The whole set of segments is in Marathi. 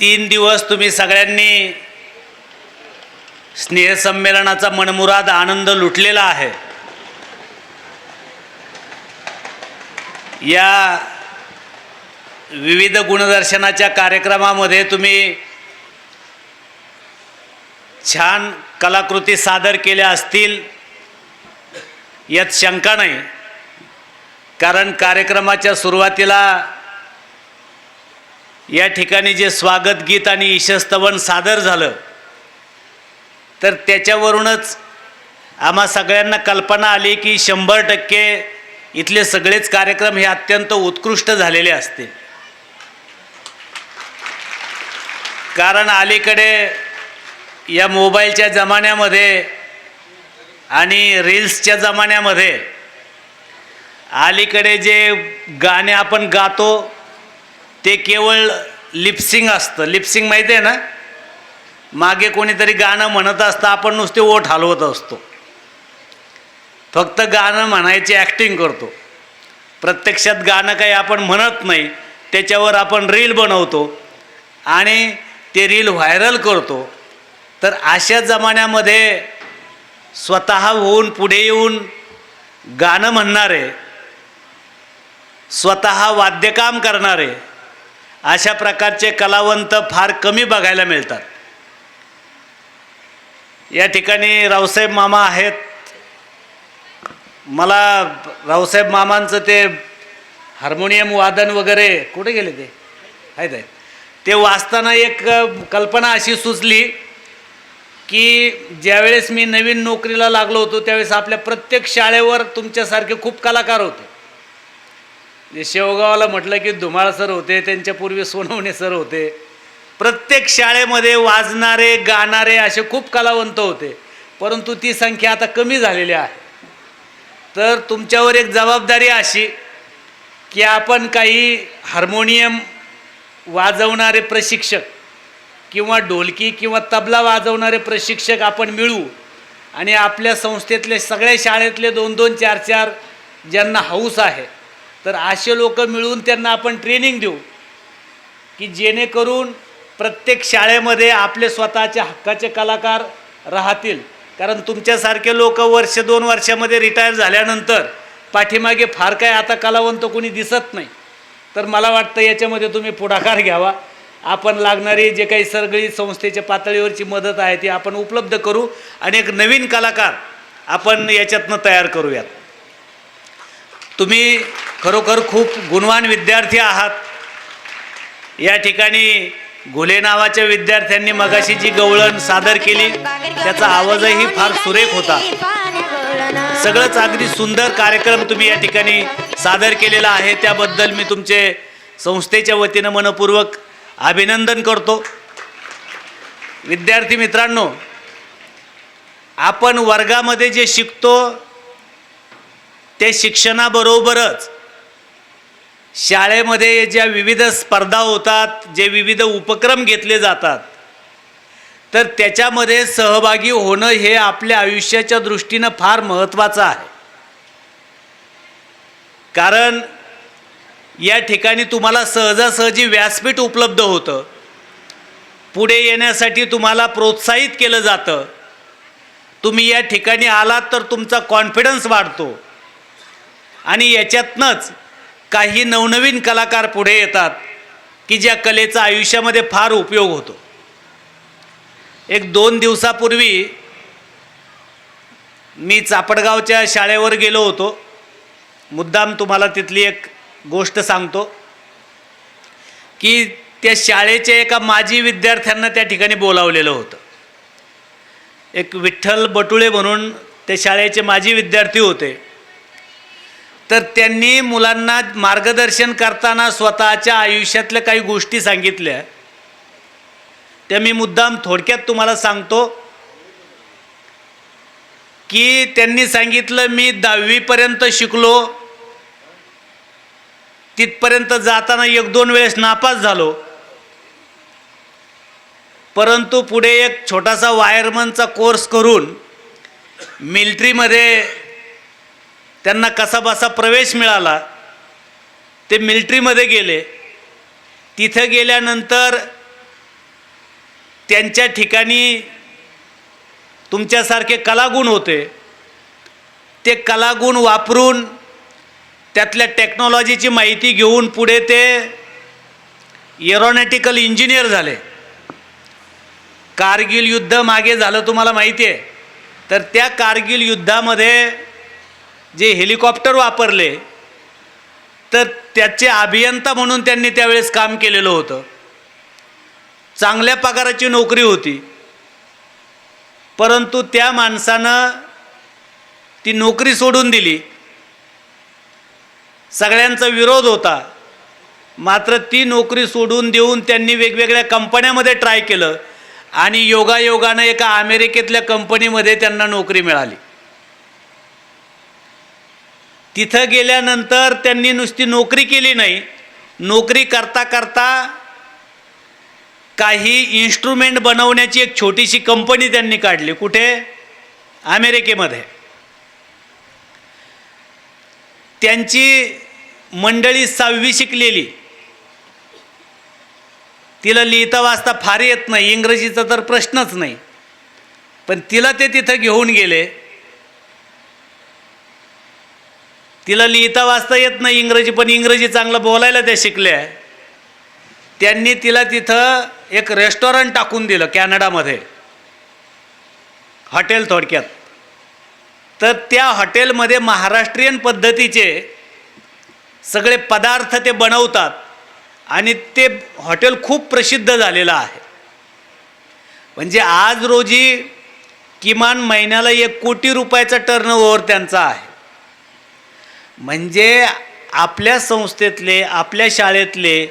तीन दिवस तुम्ही सगळ्यांनी स्नेहसंमेलनाचा मनमुराद आनंद लुटलेला आहे. या विविध गुणदर्शनाच्या कार्यक्रमामध्ये तुम्ही छान कलाकृती सादर केल्या असतील यात शंका नाही. कारण कार्यक्रमाच्या सुरुवातीला या ठिकाणी जे स्वागत गीत आणि ईशस्तवन सादर झालं तर त्याच्यावरूनच आम्हा सगळ्यांना कल्पना आली की शंभर टक्के इथले सगळेच कार्यक्रम हे अत्यंत उत्कृष्ट झालेले असतील. कारण अलीकडे या मोबाईलच्या जमान्यामध्ये आणि रील्सच्या जमान्यामध्ये अलीकडे जे गाणे आपण गातो ते केवळ लिप्सिंग असतं. लिप्सिंग माहिती आहे ना? मागे कोणीतरी गाणं म्हणत असतं आपण नुसते ओठ हलवत असतो. फक्त गाणं म्हणायची ॲक्टिंग करतो. प्रत्यक्षात गाणं काही आपण म्हणत नाही त्याच्यावर आपण रील बनवतो आणि ते रील व्हायरल करतो. तर अशा जमान्यामध्ये स्वतः होऊन पुढे येऊन गाणं म्हणणारे स्वतः वाद्यकाम करणारे अशा प्रकारचे कलावंत फार कमी बघायला मिळतात. या ठिकाणी रावसाहेब मामा आहेत. मला रावसाहेब मामांचं ते हार्मोनियम वादन वगैरे कुठे गेले ते? आहेत आहेत ते वाचताना एक कल्पना अशी सुचली की ज्यावेळेस मी नवीन नोकरीला लागलो होतो त्यावेळेस आपल्या प्रत्येक शाळेवर तुमच्यासारखे खूप कलाकार होते. जे म्हटलं की धुमाळ सर होते त्यांच्या पूर्वी सोनवणे सर होते. प्रत्येक शाळेमध्ये वाजणारे गाणारे असे खूप कलावंत होते. परंतु ती संख्या आता कमी झालेली आहे. तर तुमच्यावर एक जबाबदारी अशी की आपण काही हार्मोनियम वाजवणारे प्रशिक्षक किंवा ढोलकी किंवा तबला वाजवणारे प्रशिक्षक आपण मिळू आणि आपल्या संस्थेतले सगळ्या शाळेतले दोन दोन चार चार ज्यांना हौस आहे तर असे लोक मिळून त्यांना आपण ट्रेनिंग देऊ. की जेणेकरून प्रत्येक शाळेमध्ये आपले स्वतःचे हक्काचे कलाकार राहतील. कारण तुमच्यासारखे लोक वर्ष दोन वर्षामध्ये रिटायर झाल्यानंतर पाठीमागे फार काय आता कलावंत कोणी दिसत नाही. तर मला वाटतं याच्यामध्ये तुम्ही पुढाकार घ्यावा. आपण लागणारी जे काही सगळी संस्थेच्या पातळीवरची मदत आहे ती आपण उपलब्ध करू आणि एक नवीन कलाकार आपण याच्यातनं तयार करूयात. तुम्ही खरोखर खूप गुणवान विद्यार्थी आहात. या ठिकाणी घुले नावाच्या विद्यार्थ्यांनी मगाशी जी गवळण सादर केली त्याचा आवाजही फार सुरेख होता. सगळंच अगदी सुंदर कार्यक्रम तुम्ही या ठिकाणी सादर केलेला आहे. त्याबद्दल मी तुमचे संस्थेच्या वतीनं मनपूर्वक अभिनंदन करतो. विद्यार्थी मित्रांनो आपण वर्गामध्ये जे शिकतो ते शिक्षणाबरोबरच शाळेमध्ये ज्या विविध स्पर्धा होतात जे विविध उपक्रम घेतले जातात तर त्याच्यामध्ये सहभागी होणं हे आपल्या आयुष्याच्या दृष्टीनं फार महत्त्वाचं आहे. कारण या ठिकाणी तुम्हाला सहजासहजी व्यासपीठ उपलब्ध होतं. पुढे येण्यासाठी तुम्हाला प्रोत्साहित केलं जातं. तुम्ही या ठिकाणी आलात तर तुमचा कॉन्फिडन्स वाढतो. आणि याच्यातनंच काही नवनवीन कलाकार पुढे येतात की ज्या कलेचा आयुष्यामध्ये फार उपयोग होतो. एक दोन दिवसापूर्वी मी चापडगावच्या शाळेवर गेलो होतो. मुद्दाम तुम्हाला तिथली एक गोष्ट सांगतो की त्या शाळेच्या एका माजी विद्यार्थ्यांना त्या ठिकाणी बोलावलेलं होतं. एक विठ्ठल बटुळे म्हणून त्या शाळेचे माजी विद्यार्थी होते. तर त्यांनी मुलांना मार्गदर्शन करताना स्वतःच्या आयुष्यातल्या काही गोष्टी सांगितल्या. त्या मी मुद्दाम थोडक्यात तुम्हाला सांगतो. की त्यांनी सांगितलं मी दहावीपर्यंत शिकलो. तिथपर्यंत जाताना एक दोन वेळेस नापास झालो. परंतु पुढे एक छोटासा वायरमनचा कोर्स करून मिल्ट्रीमध्ये त्यांना कसाबसा प्रवेश मिळाला. ते मिल्ट्रीमध्ये गेले. तिथं गेल्यानंतर त्यांच्या ठिकाणी तुमच्यासारखे कलागुण होते. ते कलागुण वापरून त्यातल्या टेक्नॉलॉजीची माहिती घेऊन पुढे ते एरोनॅटिकल इंजिनियर झाले. कारगिल युद्ध मागे झालं तुम्हाला माहिती आहे तर त्या कारगिल युद्धामध्ये जे हेलिकॉप्टर वापरले तर त्याचे अभियंता म्हणून त्यांनी त्यावेळेस काम केलेलं होतं. चांगल्या पगाराची नोकरी होती. परंतु त्या माणसानं ती नोकरी सोडून दिली. सगळ्यांचा विरोध होता. मात्र ती नोकरी सोडून देऊन त्यांनी वेगवेगळ्या कंपन्यामध्ये ट्राय केलं आणि योगायोगानं एका अमेरिकेतल्या कंपनीमध्ये त्यांना नोकरी मिळाली. तिथं गेल्यानंतर त्यांनी नुसती नोकरी केली नाही. नोकरी करता करता काही इन्स्ट्रुमेंट बनवण्याची एक छोटीशी कंपनी त्यांनी काढली. कुठे? अमेरिकेमध्ये. त्यांची मंडळी सहावी शिकलेली. तिला लिहिता वाचता फार येत नाही. इंग्रजीचा तर प्रश्नच नाही. पण तिला ते तिथं घेऊन गेले. तिला लिहिता वाचता येत नाही इंग्रजी पण इंग्रजी चांगलं बोलायला त्या शिकल्या. त्यांनी तिला तिथं एक रेस्टॉरंट टाकून दिलं कॅनडामध्ये. हॉटेल थोडक्यात. तर त्या हॉटेलमध्ये महाराष्ट्रीयन पद्धतीचे सगळे पदार्थ ते बनवतात आणि ते हॉटेल खूप प्रसिद्ध झालेलं आहे. म्हणजे आज रोजी किमान महिन्याला एक कोटी रुपयाचा टर्नओव्हर त्यांचा आहे. म्हणजे आपल्या संस्थेतले आपल्या शाळेतले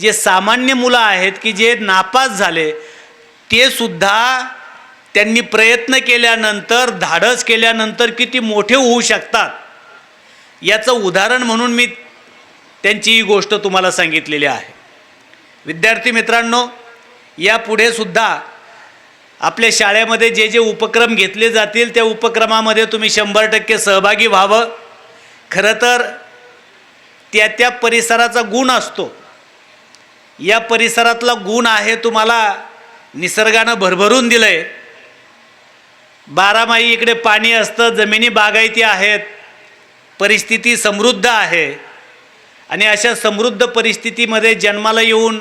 जे सामान्य मुलं आहेत की जे नापास झाले ते सुद्धा त्यांनी प्रयत्न केल्यानंतर धाडस केल्यानंतर किती मोठे होऊ शकतात? याचं उदाहरण म्हणून मी त्यांची ही गोष्ट तुम्हाला सांगितलेली आहे. विद्यार्थी मित्रांनो यापुढे सुद्धा आपल्या शाळेमध्ये जे जे उपक्रम घेतले जातील त्या उपक्रमामध्ये तुम्ही शंभर टक्के सहभागी व्हावं. खरं तर त्या त्या परिसराचा गुण असतो. या परिसरातला गुण आहे तुम्हाला निसर्गानं भरभरून दिलं आहे बारामाही इकडे पाणी असतं जमिनी बागायती आहेत परिस्थिती समृद्ध आहे. आणि अशा समृद्ध परिस्थितीमध्ये जन्माला येऊन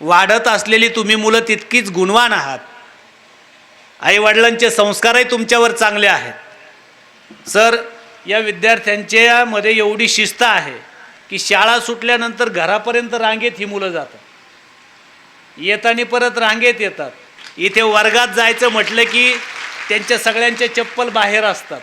वाढत असलेली तुम्ही मुलं तितकीच गुणवान आहात. आईवडिलांचे संस्कारही तुमच्यावर चांगले आहेत. सर या विद्यार्थ्यांच्यामध्ये एवढी शिस्त आहे की शाळा सुटल्यानंतर घरापर्यंत रांगेत ही मुलं जातात. येताना परत रांगेत येतात. इथे वर्गात जायचं म्हटलं की त्यांच्या सगळ्यांच्या चप्पल बाहेर असतात.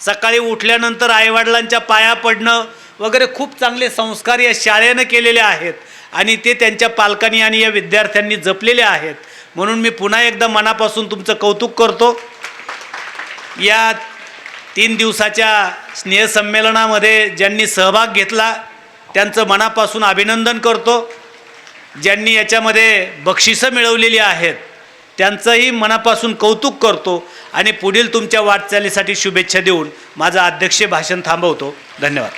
सकाळी उठल्यानंतर आईवडिलांच्या पाया पडणं वगैरे खूप चांगले संस्कार या शाळेनं केलेले आहेत आणि ते त्यांच्या पालकांनी आणि या विद्यार्थ्यांनी जपलेले आहेत. म्हणून मी पुन्हा एकदा मनापासून तुमचं कौतुक करतो. या तीन दिवसाच्या स्नेहसंमेलनामध्ये ज्यांनी सहभाग घेतला त्यांचं मनापासून अभिनंदन करतो. ज्यांनी याच्यामध्ये बक्षिसं मिळवलेली आहेत त्यांचंही मनापासून कौतुक करतो आणि पुढील तुमच्या वाटचालीसाठी शुभेच्छा देऊन माझं अध्यक्ष भाषण थांबवतो. धन्यवाद.